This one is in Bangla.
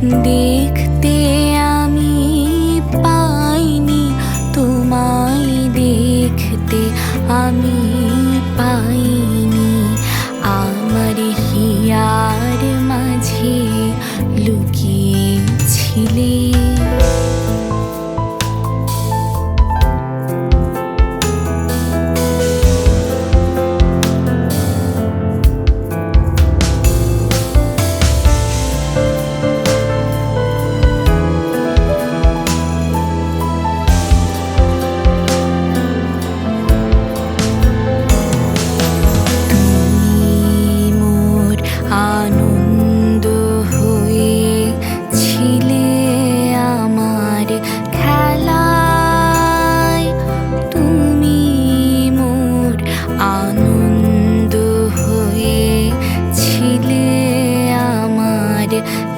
দেখতে আমার